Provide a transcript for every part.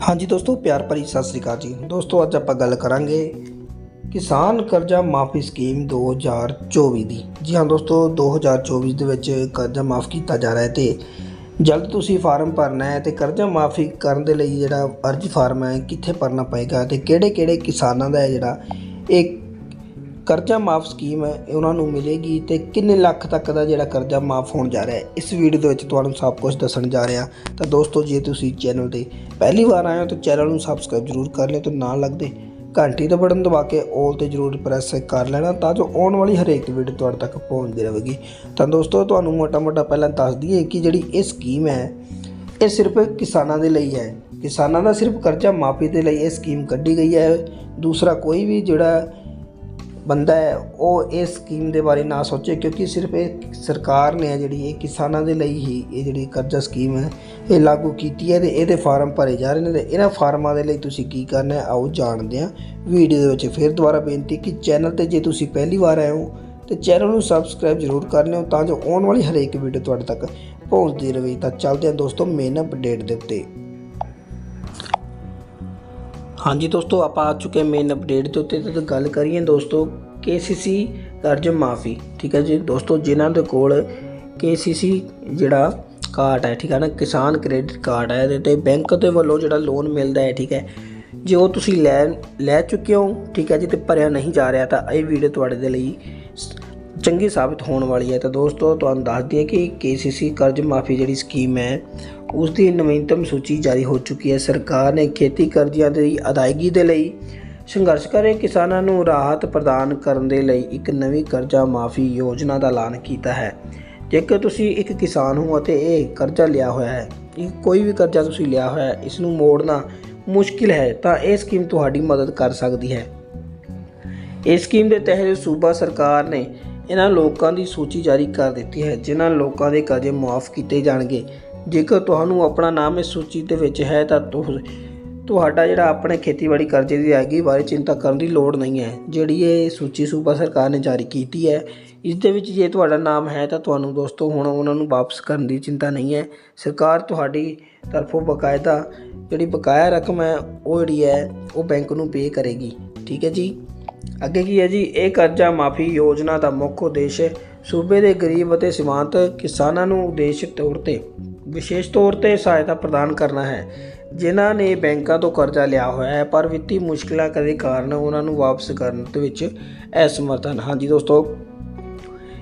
ਹਾਂਜੀ ਦੋਸਤੋ, ਪਿਆਰ ਭਰੀ ਸਤਿ ਸ੍ਰੀ ਅਕਾਲ ਜੀ। ਦੋਸਤੋ, ਅੱਜ ਆਪਾਂ ਗੱਲ ਕਰਾਂਗੇ ਕਿਸਾਨ ਕਰਜ਼ਾ ਮਾਫੀ ਸਕੀਮ 2024 ਦੀ। ਜੀ ਹਾਂ ਦੋਸਤੋ 2024 ਦੇ ਵਿੱਚ ਕਰਜ਼ਾ ਮਾਫ ਕੀਤਾ ਜਾ ਰਿਹਾ ਹੈ ਤੇ ਜਲਦ ਤੁਸੀਂ ਫਾਰਮ ਭਰਨਾ ਹੈ ਤੇ ਕਰਜ਼ਾ ਮਾਫੀ ਕਰਨ ਦੇ ਲਈ ਜਿਹੜਾ ਅਰਜ਼ੀ ਫਾਰਮ ਹੈ, ਕਿੱਥੇ ਭਰਨਾ ਪਏਗਾ ਤੇ ਕਿਹੜੇ ਕਿਹੜੇ ਕਿਸਾਨਾਂ ਦਾ ਹੈ ਜਿਹੜਾ ਇਹ ਕਰਜ਼ਾ ਮਾਫ ਸਕੀਮ ਹੈ, ਇਹ ਉਹਨਾਂ ਨੂੰ ਮਿਲੇਗੀ ਤੇ ਕਿੰਨੇ ਲੱਖ ਤੱਕ ਦਾ ਜਿਹੜਾ ਕਰਜ਼ਾ ਮਾਫ ਹੋਣ ਜਾ ਰਿਹਾ ਹੈ, ਇਸ ਵੀਡੀਓ ਦੇ ਵਿੱਚ ਤੁਹਾਨੂੰ ਸਭ ਕੁਝ ਦੱਸਣ ਜਾ ਰਿਹਾ। ਤਾਂ ਦੋਸਤੋ, ਜੇ ਤੁਸੀਂ ਚੈਨਲ ਤੇ ਪਹਿਲੀ ਵਾਰ ਆਏ ਹੋ ਤਾਂ ਚੈਨਲ ਨੂੰ ਸਬਸਕ੍ਰਾਈਬ ਜ਼ਰੂਰ ਕਰ ਲਿਓ ਤੇ ਨਾਲ ਲੱਗਦੇ ਘੰਟੀ ਦਾ ਬਟਨ ਦਬਾ ਕੇ 올 ਤੇ ਜ਼ਰੂਰ ਪ੍ਰੈਸ ਕਰ ਲੈਣਾ ਤਾਂ ਜੋ ਆਉਣ ਵਾਲੀ ਹਰੇਕ ਵੀਡੀਓ ਤੁਹਾਡੇ ਤੱਕ ਪਹੁੰਚਦੀ ਰਹੇਗੀ। ਤਾਂ ਦੋਸਤੋ, ਤੁਹਾਨੂੰ ਮੋਟਾ-ਮੋਟਾ ਪਹਿਲਾਂ ਦੱਸ ਦਈਏ ਕਿ ਜਿਹੜੀ ਇਹ ਸਕੀਮ ਹੈ, ਇਹ ਸਿਰਫ ਕਿਸਾਨਾਂ ਦੇ ਲਈ ਹੈ। ਕਿਸਾਨਾਂ ਦਾ ਸਿਰਫ ਕਰਜ਼ਾ ਮਾਫੀ ਦੇ ਲਈ ਇਹ ਸਕੀਮ ਕੱਢੀ ਗਈ ਹੈ। ਦੂਸਰਾ, ਕੋਈ ਵੀ ਜਿਹੜਾ ਬੰਦਾ ਹੈ, ਉਹ ਇਸ ਸਕੀਮ ਦੇ ਬਾਰੇ ਨਾ ਸੋਚੇ ਕਿਉਂਕਿ ਸਿਰਫ ਇਹ ਸਰਕਾਰ ਨੇ ਜਿਹੜੀ, ਇਹ ਕਿਸਾਨਾਂ ਦੇ ਲਈ ਹੀ ਇਹ ਜਿਹੜੀ ਕਰਜ਼ਾ ਸਕੀਮ ਹੈ, ਇਹ ਲਾਗੂ ਕੀਤੀ ਹੈ ਤੇ ਇਹਦੇ ਫਾਰਮ ਭਰੇ ਜਾ ਰਹੇ ਨੇ ਤੇ ਇਹਨਾਂ ਫਾਰਮਾਂ ਦੇ ਲਈ ਤੁਸੀਂ ਕੀ ਕਰਨਾ ਹੈ, ਆਓ ਜਾਣਦੇ ਹਾਂ ਵੀਡੀਓ ਦੇ ਵਿੱਚ। ਫਿਰ ਦੁਬਾਰਾ ਬੇਨਤੀ ਕਿ ਚੈਨਲ ਤੇ ਜੇ ਤੁਸੀਂ ਪਹਿਲੀ ਵਾਰ ਆਏ ਹੋ ਤੇ ਚੈਨਲ ਨੂੰ ਸਬਸਕ੍ਰਾਈਬ ਜ਼ਰੂਰ ਕਰ ਲਿਓ ਤਾਂ ਜੋ ਆਉਣ ਵਾਲੀ ਹਰੇਕ ਵੀਡੀਓ ਤੁਹਾਡੇ ਤੱਕ ਪਹੁੰਚਦੀ ਰਹੇ। ਤਾਂ ਚੱਲਦੇ ਹਾਂ ਦੋਸਤੋ ਮੇਨ ਅਪਡੇਟ ਦੇ ਉੱਤੇ। ਹਾਂਜੀ ਦੋਸਤੋ, ਆਪਾਂ ਆ ਚੁੱਕੇ ਮੇਨ ਅਪਡੇਟ ਦੇ ਉੱਤੇ। ਤੇ ਗੱਲ ਕਰੀਏ ਦੋਸਤੋ KCC ਕਰਜ਼ ਮਾਫੀ, ਠੀਕ ਹੈ ਜੀ? ਦੋਸਤੋ, ਜਿਨ੍ਹਾਂ ਦੇ ਕੋਲ KCC ਜਿਹੜਾ ਕਾਰਡ ਹੈ, ਠੀਕ ਹੈ ਨਾ, ਕਿਸਾਨ ਕ੍ਰੈਡਿਟ ਕਾਰਡ ਹੈ ਇਹਦੇ ਤੇ ਬੈਂਕ ਦੇ ਵੱਲੋਂ ਜਿਹੜਾ ਲੋਨ ਮਿਲਦਾ ਹੈ, ਠੀਕ ਹੈ। ਜੇ ਉਹ ਤੁਸੀਂ ਲੈ ਲੈ ਚੁੱਕੇ ਹੋ, ਠੀਕ ਹੈ ਜੀ, ਤੇ ਭਰਿਆ ਨਹੀਂ ਜਾ ਰਿਹਾ, ਤਾਂ ਇਹ ਵੀਡੀਓ ਤੁਹਾਡੇ ਦੇ ਲਈ ਸ- ਚੰਗੀ ਸਾਬਤ ਹੋਣ ਵਾਲੀ ਹੈ। ਤਾਂ ਦੋਸਤੋ, ਤੁਹਾਨੂੰ ਦੱਸ ਦਈਏ ਕਿ KCC ਕਰਜ਼ ਮਾਫੀ ਜਿਹੜੀ ਸਕੀਮ ਹੈ ਉਸ ਦੀ ਨਵੀਨਤਮ ਸੂਚੀ ਜਾਰੀ ਹੋ ਚੁੱਕੀ ਹੈ। ਸਰਕਾਰ ਨੇ ਖੇਤੀ ਕਰਜ਼ਿਆਂ ਦੀ ਅਦਾਇਗੀ ਦੇ ਲਈ ਸੰਘਰਸ਼ ਕਰ ਰਹੇ ਕਿਸਾਨਾਂ ਨੂੰ ਰਾਹਤ ਪ੍ਰਦਾਨ ਕਰਨ ਦੇ ਲਈ ਇੱਕ ਨਵੀਂ ਕਰਜ਼ਾ ਮਾਫੀ ਯੋਜਨਾ ਦਾ ਐਲਾਨ ਕੀਤਾ ਹੈ। ਜੇਕਰ ਤੁਸੀਂ ਇੱਕ ਕਿਸਾਨ ਹੋ ਅਤੇ ਇਹ ਕਰਜ਼ਾ ਲਿਆ ਹੋਇਆ ਹੈ ਕੋਈ ਵੀ ਕਰਜ਼ਾ ਤੁਸੀਂ ਲਿਆ ਹੋਇਆ ਹੈ, ਇਸ ਨੂੰ ਮੋੜਨਾ ਮੁਸ਼ਕਿਲ ਹੈ, ਤਾਂ ਇਹ ਸਕੀਮ ਤੁਹਾਡੀ ਮਦਦ ਕਰ ਸਕਦੀ ਹੈ। ਇਸ ਸਕੀਮ ਦੇ ਤਹਿਤ ਸੂਬਾ ਸਰਕਾਰ ਨੇ ਇਹਨਾਂ ਲੋਕਾਂ ਦੀ ਸੂਚੀ ਜਾਰੀ ਕਰ ਦਿੱਤੀ ਹੈ, ਜਿਨ੍ਹਾਂ ਲੋਕਾਂ ਦੇ ਕਰਜ਼ੇ ਮੁਆਫ ਕੀਤੇ ਜਾਣਗੇ। ਜੇਕਰ ਤੁਹਾਨੂੰ ਆਪਣਾ ਨਾਮ ਇਸ ਸੂਚੀ ਦੇ ਵਿੱਚ ਹੈ ਤਾਂ ਤੁਹ- ਤੁਹਾਡਾ ਜਿਹੜਾ ਆਪਣੇ ਖੇਤੀਬਾੜੀ ਕਰਜ਼ੇ ਦੀ ਅਦਾਇਗੀ ਬਾਰੇ ਚਿੰਤਾ ਕਰਨ ਦੀ ਲੋੜ ਨਹੀਂ ਹੈ, ਜਿਹੜੀ ਇਹ ਸੂਚੀ ਸੂਬਾ ਸਰਕਾਰ ਨੇ ਜਾਰੀ ਕੀਤੀ ਹੈ। ਇਸ ਦੇ ਵਿੱਚ ਜੇ ਤੁਹਾਡਾ ਨਾਮ ਹੈ ਤਾਂ ਤੁਹਾਨੂੰ ਦੋਸਤੋ, ਹੁਣ ਉਹਨਾਂ ਨੂੰ ਵਾਪਸ ਕਰਨ ਦੀ ਚਿੰਤਾ ਨਹੀਂ ਹੈ। ਸਰਕਾਰ ਤੁਹਾਡੀ ਤਰਫੋਂ ਬਕਾਇਦਾ ਜਿਹੜੀ ਬਕਾਇਆ ਰਕਮ ਹੈ, ਉਹ ਜਿਹੜੀ ਹੈ, ਉਹ ਬੈਂਕ ਨੂੰ ਪੇ ਕਰੇਗੀ। ਠੀਕ ਹੈ ਜੀ? ਅੱਗੇ ਕੀ ਹੈ ਜੀ? ਇਹ ਕਰਜ਼ਾ ਮਾਫੀ ਯੋਜਨਾ ਦਾ ਮੁੱਖ ਉਦੇਸ਼ ਸੂਬੇ ਦੇ ਗਰੀਬ ਅਤੇ ਸੀਮਾਂਤ ਕਿਸਾਨਾਂ ਨੂੰ ਉਦੇਸ਼ ਤੌਰ ਤੇ, ਵਿਸ਼ੇਸ਼ ਤੌਰ ਤੇ ਸਹਾਇਤਾ ਪ੍ਰਦਾਨ ਕਰਨਾ ਹੈ। ਜਿਨ੍ਹਾਂ ਨੇ ਬੈਂਕਾਂ ਤੋਂ ਕਰਜ਼ਾ ਲਿਆ ਹੋਇਆ ਹੈ, ਪਰ ਵਿੱਤੀ ਮੁਸ਼ਕਲਾਂ ਕਦੇ ਕਾਰਨ ਉਹਨਾਂ ਨੂੰ ਵਾਪਸ ਕਰਨ ਦੇ ਵਿੱਚ ਅਸਮਰਥ ਹਨ। ਹਾਂਜੀ ਦੋਸਤੋ,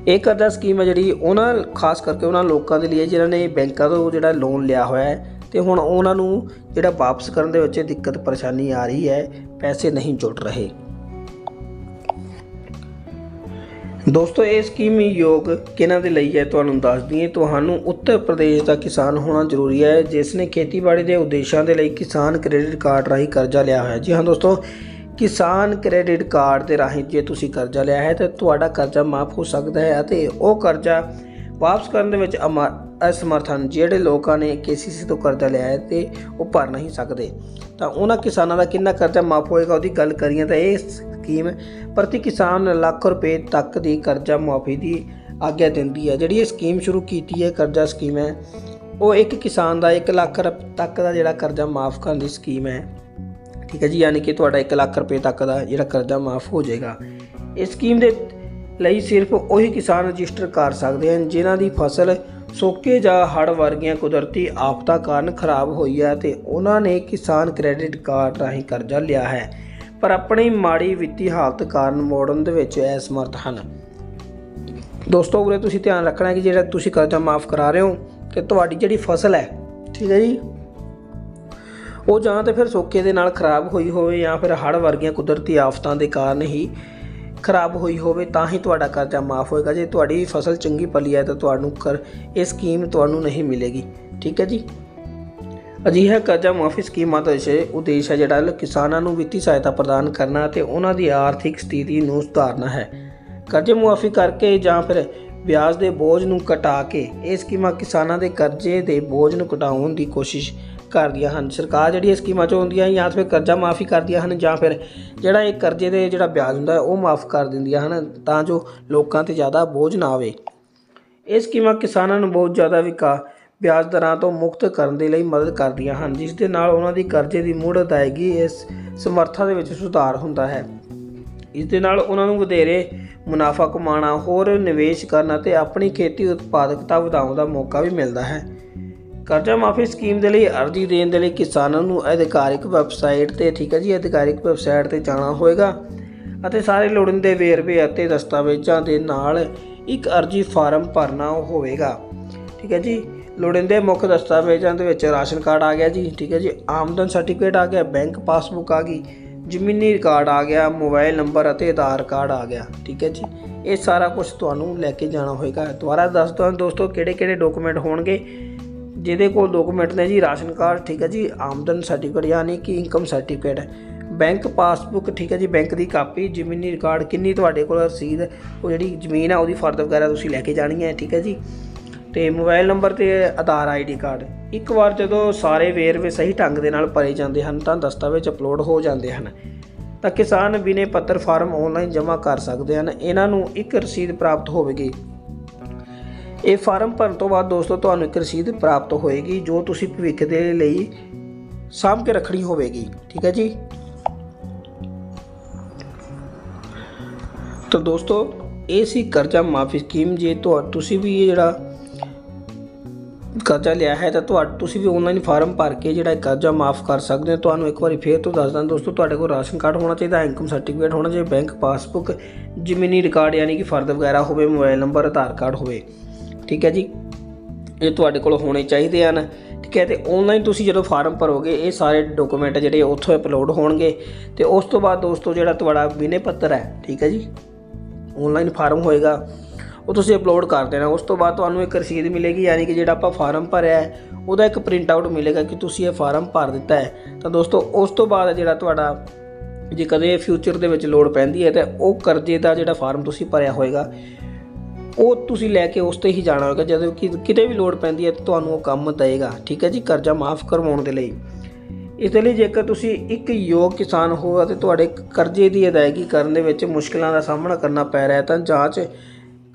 ਇਹ ਕਰਜ਼ਾ ਸਕੀਮ ਹੈ ਜਿਹੜੀ ਉਹਨਾਂ, ਖਾਸ ਕਰਕੇ ਉਹਨਾਂ ਲੋਕਾਂ ਦੇ ਲਈ ਹੈ, ਜਿਨ੍ਹਾਂ ਨੇ ਬੈਂਕਾਂ ਤੋਂ ਜਿਹੜਾ ਲੋਨ ਲਿਆ ਹੋਇਆ ਹੈ ਤੇ ਹੁਣ ਉਹਨਾਂ ਨੂੰ ਜਿਹੜਾ ਵਾਪਸ ਕਰਨ ਦੇ ਵਿੱਚ ਦਿੱਕਤ ਪਰੇਸ਼ਾਨੀ ਆ ਰਹੀ ਹੈ, ਪੈਸੇ ਨਹੀਂ ਜੁੜ ਰਹੇ। ਦੋਸਤੋ, ਇਹ ਸਕੀਮ ਯੋਗ ਕਿਹਨਾਂ ਦੇ ਲਈ ਹੈ ਤੁਹਾਨੂੰ ਦੱਸ ਦਈਏ। ਤੁਹਾਨੂੰ ਉੱਤਰ ਪ੍ਰਦੇਸ਼ ਦਾ ਕਿਸਾਨ ਹੋਣਾ ਜ਼ਰੂਰੀ ਹੈ, ਜਿਸ ਨੇ ਖੇਤੀਬਾੜੀ ਦੇ ਉਦੇਸ਼ਾਂ ਦੇ ਲਈ ਕਿਸਾਨ ਕ੍ਰੈਡਿਟ ਕਾਰਡ ਰਾਹੀਂ ਕਰਜ਼ਾ ਲਿਆ ਹੋਇਆ ਜੀ ਹਾਂ ਦੋਸਤੋ, ਕਿਸਾਨ ਕ੍ਰੈਡਿਟ ਕਾਰਡ ਦੇ ਰਾਹੀਂ ਜੇ ਤੁਸੀਂ ਕਰਜ਼ਾ ਲਿਆ ਹੈ, ਤਾਂ ਤੁਹਾਡਾ ਕਰਜ਼ਾ ਮਾਫ ਹੋ ਸਕਦਾ ਹੈ ਅਤੇ ਉਹ ਕਰਜ਼ਾ ਵਾਪਸ ਕਰਨ ਦੇ ਵਿੱਚ ਅਮਾ- ਅਸਮਰਥ ਹਨ, ਜਿਹੜੇ ਲੋਕਾਂ ਨੇ KCC ਤੋਂ ਕਰਜ਼ਾ ਲਿਆ ਹੈ ਤੇ ਉਹ ਭਰ ਨਹੀਂ ਸਕਦੇ। ਤਾਂ ਉਹਨਾਂ ਕਿਸਾਨਾਂ ਦਾ ਕਿੰਨਾ ਕਰਜ਼ਾ ਮਾਫ ਹੋਏਗਾ, ਉਹਦੀ ਗੱਲ ਕਰੀਏ ਤਾਂ ਇਹ ਸਕੀਮ ਪ੍ਰਤੀ ਕਿਸਾਨ ਲੱਖ ਰੁਪਏ ਤੱਕ ਦੀ ਕਰਜ਼ਾ ਮੁਆਫ਼ੀ ਦੀ ਆਗਿਆ ਦਿੰਦੀ ਹੈ। ਜਿਹੜੀ ਇਹ ਸਕੀਮ ਸ਼ੁਰੂ ਕੀਤੀ ਹੈ, ਕਰਜ਼ਾ ਸਕੀਮ ਹੈ, ਉਹ ਇੱਕ ਕਿਸਾਨ ਦਾ 1 ਲੱਖ ਰੁਪ- ਤੱਕ ਦਾ ਜਿਹੜਾ ਕਰਜ਼ਾ ਮਾਫ ਕਰਨ ਦੀ ਸਕੀਮ ਹੈ। ਠੀਕ ਹੈ ਜੀ, ਯਾਨੀ ਕਿ ਤੁਹਾਡਾ 1 ਲੱਖ ਰੁਪਏ ਤੱਕ ਦਾ ਜਿਹੜਾ ਕਰਜ਼ਾ ਮਾਫ ਹੋ ਜਾਏਗਾ। ਇਸ ਸਕੀਮ ਦੇ ਲਈ ਸਿਰਫ ਉਹੀ ਕਿਸਾਨ ਰਜਿਸਟਰ ਕਰ ਸਕਦੇ ਹਨ, ਜਿਨ੍ਹਾਂ ਦੀ ਫਸਲ ਸੋਕੇ ਜਾਂ ਹੜ੍ਹ ਵਰਗੀਆਂ ਕੁਦਰਤੀ ਆਫਤਾਂ ਕਾਰਨ ਖਰਾਬ ਹੋਈ ਹੈ ਤੇ ਉਹਨਾਂ ਨੇ ਕਿਸਾਨ ਕ੍ਰੈਡਿਟ ਕਾਰਡ ਰਾਹੀਂ ਕਰਜ਼ਾ ਲਿਆ ਹੈ। ਪਰ ਆਪਣੀ ਮਾੜੀ ਵਿੱਤੀ ਹਾਲਤ ਕਾਰਨ ਮੋੜਨ ਦੇ ਵਿੱਚ ਅਸਮਰਥ ਹਨ। ਦੋਸਤੋ, ਉਰੇ ਤੁਸੀਂ ਧਿਆਨ ਰੱਖਣਾ ਕਿ ਜਿਹੜਾ ਤੁਸੀਂ ਕਰਜ਼ਾ ਮਾਫ ਕਰਾ ਰਹੇ ਹੋ, ਕਿ ਤੁਹਾਡੀ ਜਿਹੜੀ ਫਸਲ ਹੈ, ਠੀਕ ਹੈ ਜੀ, ਉਹ ਜਾਂ ਤਾਂ ਫਿਰ ਸੋਕੇ ਦੇ ਨਾਲ ਖਰਾਬ ਹੋਈ ਹੋਵੇ ਜਾਂ ਫਿਰ ਹੜ੍ਹ ਵਰਗੀਆਂ ਕੁਦਰਤੀ ਆਫਤਾਂ ਦੇ ਕਾਰਨ ਹੀ ਖਰਾਬ ਹੋਈ ਹੋਵੇ, ਤਾਂ ਹੀ ਤੁਹਾਡਾ ਕਰਜ਼ਾ ਮਾਫ ਹੋਏਗਾ। ਜੇ ਤੁਹਾਡੀ ਫਸਲ ਚੰਗੀ ਪਲੀ ਹੈ, ਤਾਂ ਤੁਹਾਨੂੰ ਕਰ, ਇਹ ਸਕੀਮ ਤੁਹਾਨੂੰ ਨਹੀਂ ਮਿਲੇਗੀ। ਠੀਕ ਹੈ ਜੀ? ਅਜਿਹਾ ਕਰਜ਼ਾ ਮਾਫੀ ਸਕੀਮਾਂ ਦਾ ਉਦੇਸ਼ ਹੈ, ਜਿਹੜਾ ਕਿਸਾਨਾਂ ਨੂੰ ਵਿੱਤੀ ਸਹਾਇਤਾ ਪ੍ਰਦਾਨ ਕਰਨਾ ਅਤੇ ਉਹਨਾਂ ਦੀ ਆਰਥਿਕ ਸਥਿਤੀ ਨੂੰ ਸੁਧਾਰਨਾ ਹੈ। ਕਰਜ਼ੇ ਮੁਆਫੀ ਕਰਕੇ ਜਾਂ ਫਿਰ ਵਿਆਜ ਦੇ ਬੋਝ ਨੂੰ ਘਟਾ ਕੇ ਇਹ ਸਕੀਮਾਂ ਕਿਸਾਨਾਂ ਦੇ ਕਰਜ਼ੇ ਦੇ ਬੋਝ ਨੂੰ ਘਟਾਉਣ ਦੀ ਕੋਸ਼ਿਸ਼ ਕਰਦੀਆਂ ਹਨ। ਸਰਕਾਰ ਜਿਹੜੀ ਇਹ ਸਕੀਮਾਂ ਚੋਂ ਹੁੰਦੀਆਂ ਜਾਂ ਫਿਰ ਕਰਜ਼ਾ ਮਾਫੀ ਕਰਦੀਆਂ ਹਨ ਜਾਂ ਫਿਰ ਜਿਹੜਾ ਇਹ ਕਰਜ਼ੇ ਦੇ ਜਿਹੜਾ ਵਿਆਜ ਹੁੰਦਾ, ਉਹ ਮਾਫ ਕਰ ਦਿੰਦੀਆਂ ਹਨ ਤਾਂ ਜੋ ਲੋਕਾਂ ਤੇ ਜ਼ਿਆਦਾ ਬੋਝ ਨਾ ਆਵੇ। ਇਹ ਸਕੀਮਾਂ ਕਿਸਾਨਾਂ ਨੂੰ ਬਹੁਤ ਜ਼ਿਆਦਾ ਵਿਕਾ ਵਿਆਜ ਦਰਾਂ ਤੋਂ ਮੁਕਤ ਕਰਨ ਦੇ ਲਈ ਮਦਦ ਕਰਦੀਆਂ ਹਨ, ਜਿਸ ਦੇ ਨਾਲ ਉਹਨਾਂ ਦੀ ਕਰਜ਼ੇ ਦੀ ਮੁੜ ਅਦਾਇਗੀ ਇਸ ਸਮਰੱਥਾ ਦੇ ਵਿੱਚ ਸੁਧਾਰ ਹੁੰਦਾ ਹੈ। ਇਸ ਦੇ ਨਾਲ ਉਹਨਾਂ ਨੂੰ ਵਧੇਰੇ ਮੁਨਾਫਾ ਕਮਾਉਣਾ, ਹੋਰ ਨਿਵੇਸ਼ ਕਰਨ ਅਤੇ ਆਪਣੀ ਖੇਤੀ ਉਤਪਾਦਕਤਾ ਵਧਾਉਣ ਦਾ ਮੌਕਾ ਵੀ ਮਿਲਦਾ ਹੈ। ਕਰਜ਼ਾ ਮਾਫੀ ਸਕੀਮ ਦੇ ਲਈ ਅਰਜ਼ੀ ਦੇਣ ਦੇ ਲਈ ਕਿਸਾਨਾਂ ਨੂੰ ਅਧਿਕਾਰਿਕ ਵੈਬਸਾਈਟ ਤੇ, ਠੀਕ ਹੈ ਜੀ, ਅਧਿਕਾਰਿਕ ਵੈਬਸਾਈਟ ਤੇ ਜਾਣਾ ਹੋਵੇਗਾ ਅਤੇ ਸਾਰੇ ਲੋੜੀਂਦੇ ਵੇਰਵੇ ਅਤੇ ਦਸਤਾਵੇਜ਼ਾਂ ਦੇ ਨਾਲ ਇੱਕ ਅਰਜ਼ੀ ਫਾਰਮ ਭਰਨਾ ਹੋਵੇਗਾ। ਠੀਕ ਹੈ ਜੀ ਲੋੜੀਂਦੇ ਮੁੱਖ ਦਸਤਾਵੇਜ਼ਾਂ ਦੇ ਵਿੱਚ ਰਾਸ਼ਨ ਕਾਰਡ ਆ ਗਿਆ ਜੀ, ਠੀਕ ਹੈ ਜੀ। ਆਮਦਨ ਸਰਟੀਫਿਕੇਟ ਆ ਗਿਆ ਬੈਂਕ ਪਾਸਬੁੱਕ ਆ ਗਈ, ਜ਼ਮੀਨੀ ਰਿਕਾਰਡ ਆ ਗਿਆ, ਮੋਬਾਈਲ ਨੰਬਰ ਅਤੇ ਆਧਾਰ ਕਾਰਡ ਆ ਗਿਆ, ਠੀਕ ਹੈ ਜੀ। ਇਹ ਸਾਰਾ ਕੁਝ ਤੁਹਾਨੂੰ ਲੈ ਕੇ ਜਾਣਾ ਹੋਏਗਾ। ਦੁਬਾਰਾ ਦੱਸ ਦਵਾਂ ਦੋਸਤੋ ਕਿਹੜੇ ਕਿਹੜੇ ਡਾਕੂਮੈਂਟ ਹੋਣਗੇ? ਜਿਹਦੇ ਕੋਲ ਡਾਕੂਮੈਂਟ ਨੇ ਜੀ ਰਾਸ਼ਨ ਕਾਰਡ, ਠੀਕ ਹੈ ਜੀ, ਆਮਦਨ ਸਰਟੀਫਿਕੇਟ ਯਾਨੀ ਕਿ ਇਨਕਮ ਸਰਟੀਫਿਕੇਟ ਬੈਂਕ ਪਾਸਬੁੱਕ ਠੀਕ ਹੈ ਜੀ ਬੈਂਕ ਦੀ ਕਾਪੀ, ਜ਼ਮੀਨੀ ਰਿਕਾਰਡ, ਕਿੰਨੀ ਤੁਹਾਡੇ ਕੋਲ ਰਸੀਦ, ਉਹ ਜਿਹੜੀ ਜ਼ਮੀਨ ਆ, ਉਹਦੀ ਫਰਦ ਵਗੈਰਾ ਤੁਸੀਂ ਲੈ ਕੇ ਜਾਣੀ ਹੈ, ਠੀਕ ਹੈ ਜੀ। ਤੇ ਮੋਬਾਈਲ ਨੰਬਰ ਤੇ ਆਧਾਰ ਆਈਡੀ ਕਾਰਡ। ਇੱਕ ਵਾਰ ਜਦੋਂ ਸਾਰੇ ਵੇਰਵੇ ਸਹੀ ਢੰਗ ਦੇ ਨਾਲ ਭਰੇ ਜਾਂਦੇ ਹਨ, ਤਾਂ ਦਸਤਾਵੇਜ਼ ਅਪਲੋਡ ਹੋ ਜਾਂਦੇ ਹਨ। ਤਾਂ ਕਿਸਾਨ ਬਿਨੇ ਪੱਤਰ ਫਾਰਮ ਆਨਲਾਈਨ ਜਮ੍ਹਾਂ ਕਰ ਸਕਦੇ ਹਨ। ਇਹਨਾਂ ਨੂੰ ਇੱਕ ਰਸੀਦ ਪ੍ਰਾਪਤ ਹੋਵੇਗੀ। ਇਹ ਫਾਰਮ ਭਰਨ ਤੋਂ ਬਾਅਦ ਦੋਸਤੋ, ਤੁਹਾਨੂੰ ਇੱਕ ਰਸੀਦ ਪ੍ਰਾਪਤ ਹੋਏਗੀ, ਜੋ ਤੁਸੀਂ ਭਵਿੱਖ ਦੇ ਲਈ ਸਾਂਭ ਕੇ ਰੱਖਣੀ ਹੋਵੇਗੀ। ਠੀਕ ਹੈ ਜੀ? ਤਾਂ ਦੋਸਤੋ, ਇਹ ਸੀ ਕਰਜ਼ਾ ਮਾਫੀ ਸਕੀਮ। ਜੇ ਤੁਹਾ, ਤੁਸੀਂ ਵੀ ਇਹ ਜਿਹੜਾ ਕਰਜ਼ਾ ਲਿਆ ਹੈ ਤਾਂ ਤੁਹਾਡਾ, ਤੁਸੀਂ ਵੀ ਆਨਲਾਈਨ ਫਾਰਮ ਭਰ ਕੇ ਜਿਹੜਾ ਕਰਜ਼ਾ ਮਾਫ ਕਰ ਸਕਦੇ ਹੋ। ਤੁਹਾਨੂੰ ਇੱਕ ਵਾਰੀ ਫੇਰ ਤੋਂ ਦੱਸ ਦਾਂ ਦੋਸਤੋ, ਤੁਹਾਡੇ ਕੋਲ ਰਾਸ਼ਨ ਕਾਰਡ ਹੋਣਾ ਚਾਹੀਦਾ ਇਨਕਮ ਸਰਟੀਫਿਕੇਟ ਹੋਣਾ ਚਾਹੀਦਾ ਬੈਂਕ ਪਾਸਬੁੱਕ ਜ਼ਮੀਨੀ ਰਿਕਾਰਡ ਯਾਨੀ ਕਿ ਫਰਦ ਵਗੈਰਾ ਹੋਵੇ ਮੋਬਾਈਲ ਨੰਬਰ ਆਧਾਰ ਕਾਰਡ ਹੋਵੇ। ਠੀਕ ਹੈ ਜੀ? ਇਹ ਤੁਹਾਡੇ ਕੋਲ ਹੋਣੇ ਚਾਹੀਦੇ ਹਨ। ਠੀਕ ਹੈ, ਤੇ ਆਨਲਾਈਨ ਤੁਸੀਂ ਜਦੋਂ ਫਾਰਮ ਭਰੋਗੇ, ਇਹ ਸਾਰੇ ਡਾਕੂਮੈਂਟ ਜਿਹੜੇ ਉੱਥੋਂ ਅਪਲੋਡ ਹੋਣਗੇ। ਤੇ ਉਸ ਤੋਂ ਬਾਅਦ ਦੋਸਤੋ ਜਿਹੜਾ ਤੁਹਾਡਾ ਬਿਨੇ ਪੱਤਰ ਹੈ, ਠੀਕ ਹੈ ਜੀ? ਆਨਲਾਈਨ ਫਾਰਮ ਹੋਏਗਾ। ਉਹ ਤੁਸੀਂ ਅਪਲੋਡ ਕਰ ਦੇਣਾ। ਉਸ ਤੋਂ ਬਾਅਦ ਤੁਹਾਨੂੰ ਇੱਕ ਰਸੀਦ ਮਿਲੇਗੀ, ਯਾਨੀ ਕਿ ਜਿਹੜਾ ਆਪਾਂ ਫਾਰਮ ਭਰਿਆ ਹੈ, ਉਹਦਾ ਇੱਕ ਪ੍ਰਿੰਟ ਆਊਟ ਮਿਲੇਗਾ ਕਿ ਤੁਸੀਂ ਇਹ ਫਾਰਮ ਭਰ ਦਿੱਤਾ ਹੈ। ਤਾਂ ਦੋਸਤੋ, ਉਸ ਤੋਂ ਬਾਅਦ ਜਿਹੜਾ ਤੁਹਾਡਾ ਜੇ ਕਦੇ ਫਿਊਚਰ ਦੇ ਵਿੱਚ ਲੋੜ ਪੈਂਦੀ ਹੈ, ਤਾਂ ਉਹ ਕਰਜ਼ੇ ਦਾ ਜਿਹੜਾ ਫਾਰਮ ਤੁਸੀਂ ਭਰਿਆ ਹੋਏਗਾ, ਉਹ ਤੁਸੀਂ ਲੈ ਕੇ ਉਸ ਤੇ ਹੀ ਜਾਣਾ ਹੋਏਗਾ। ਜਦੋਂ ਕਿ ਕਿਤੇ ਵੀ ਲੋੜ ਪੈਂਦੀ ਹੈ, ਤਾਂ ਤੁਹਾਨੂੰ ਉਹ ਕੰਮ ਦਏਗਾ। ਠੀਕ ਹੈ ਜੀ? ਕਰਜ਼ਾ ਮਾਫ ਕਰਵਾਉਣ ਦੇ ਲਈ। ਇਸ ਦੇ ਲਈ ਜੇਕਰ ਤੁਸੀਂ ਇੱਕ ਯੋਗ ਕਿਸਾਨ ਹੋ ਅਤੇ ਤੁਹਾਡੇ ਕਰਜ਼ੇ ਦੀ ਅਦਾਇਗੀ ਕਰਨ ਦੇ ਵਿੱਚ ਮੁਸ਼ਕਲਾਂ ਦਾ ਸਾਹਮਣਾ ਕਰਨਾ ਪੈ ਰਿਹਾ ਹੈ, ਤਾਂ ਜਾਂਚ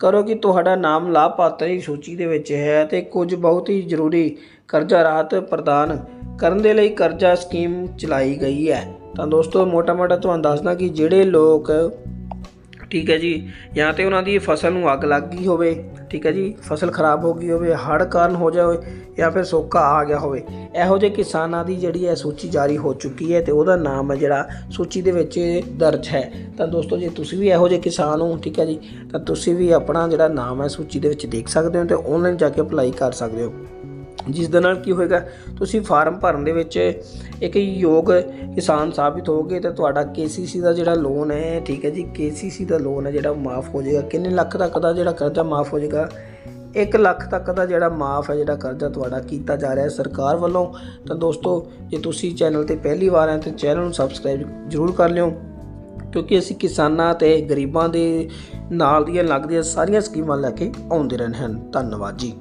ਕਰੋ ਕਿ ਤੁਹਾਡਾ ਨਾਮ ਲਾਭਪਾਤਰੀ ਸੂਚੀ ਦੇ ਵਿੱਚ ਹੈ ਅਤੇ ਕੁਝ ਬਹੁਤ ਹੀ ਜ਼ਰੂਰੀ ਕਰਜ਼ਾ ਰਾਹਤ ਪ੍ਰਦਾਨ ਕਰਨ ਦੇ ਲਈ ਕਰਜ਼ਾ ਸਕੀਮ ਚਲਾਈ ਗਈ ਹੈ। ਤਾਂ ਦੋਸਤੋ, ਮੋਟਾ-ਮੋਟਾ ਤੁਹਾਨੂੰ ਦੱਸਦਾ ਕਿ ਜਿਹੜੇ ਲੋਕ ਠੀਕ ਹੈ ਜੀ। ਜਾਂ ਤੇ ਉਹਨਾਂ ਦੀ ਫਸਲ ਨੂੰ ਅੱਗ ਲੱਗ ਗਈ ਹੋਵੇ, ਠੀਕ ਹੈ ਜੀ। ਫਸਲ ਖਰਾਬ ਹੋ ਗਈ ਹੋਵੇ, ਹੜ੍ਹ ਕਾਰਨ ਹੋ ਜਾਵੇ ਜਾਂ ਫਿਰ ਸੋਕਾ ਆ ਗਿਆ ਹੋਵੇ। ਇਹੋ ਜਿਹੇ ਕਿਸਾਨਾਂ ਦੀ ਜਿਹੜੀ ਹੈ ਸੂਚੀ ਜਾਰੀ ਹੋ ਚੁੱਕੀ ਹੈ ਤੇ ਉਹਦਾ ਨਾਮ ਹੈ ਜਿਹੜਾ ਸੂਚੀ ਦੇ ਵਿੱਚ ਦਰਜ ਹੈ। ਤਾਂ ਦੋਸਤੋ, ਜੇ ਤੁਸੀਂ ਵੀ ਇਹੋ ਜਿਹੇ ਕਿਸਾਨ ਹੋ, ਠੀਕ ਹੈ ਜੀ, ਤਾਂ ਤੁਸੀਂ ਵੀ ਆਪਣਾ ਜਿਹੜਾ ਨਾਮ ਹੈ ਸੂਚੀ ਦੇ ਵਿੱਚ ਦੇਖ ਸਕਦੇ ਹੋ ਤੇ ਆਨਲਾਈਨ ਜਾ ਕੇ ਅਪਲਾਈ ਕਰ ਸਕਦੇ ਹੋ। ਜਿਸ ਦੇ ਨਾਲ ਕੀ ਹੋਏਗਾ, ਤੁਸੀਂ ਫਾਰਮ ਭਰਨ ਦੇ ਵਿੱਚ ਇੱਕ ਯੋਗ ਕਿਸਾਨ ਸਾਬਿਤ ਹੋਗੇ ਤੇ ਤੁਹਾਡਾ KCC ਦਾ ਜਿਹੜਾ ਲੋਨ ਹੈ, ਠੀਕ ਹੈ ਜੀ KCC ਦਾ ਲੋਨ ਹੈ ਜਿਹੜਾ ਮਾਫ ਹੋ ਜਾਏਗਾ। ਕਿੰਨੇ ਲੱਖ ਤੱਕ ਦਾ ਜਿਹੜਾ ਕਰਜ਼ਾ ਮਾਫ ਹੋ ਜਾਏਗਾ? 1 ਲੱਖ ਤੱਕ ਦਾ ਜਿਹੜਾ ਮਾਫ ਹੈ ਜਿਹੜਾ ਕਰਜ਼ਾ ਤੁਹਾਡਾ ਕੀਤਾ ਜਾ ਰਿਹਾ ਹੈ ਸਰਕਾਰ ਵੱਲੋਂ। ਤਾਂ ਦੋਸਤੋ, ਜੇ ਤੁਸੀਂ ਚੈਨਲ ਤੇ ਪਹਿਲੀ ਵਾਰ ਆਏ ਤਾਂ ਚੈਨਲ ਨੂੰ ਸਬਸਕ੍ਰਾਈਬ ਜ਼ਰੂਰ ਕਰ ਲਿਓ, ਕਿਉਂਕਿ ਅਸੀਂ ਕਿਸਾਨਾਂ ਤੇ ਗਰੀਬਾਂ ਦੇ ਨਾਲ ਦੀਆਂ ਲੱਗਦੀਆਂ ਸਾਰੀਆਂ ਸਕੀਮਾਂ ਲੈ ਕੇ ਆਉਂਦੇ ਰਹਿੰਦੇ ਹਨ। ਧੰਨਵਾਦ ਜੀ।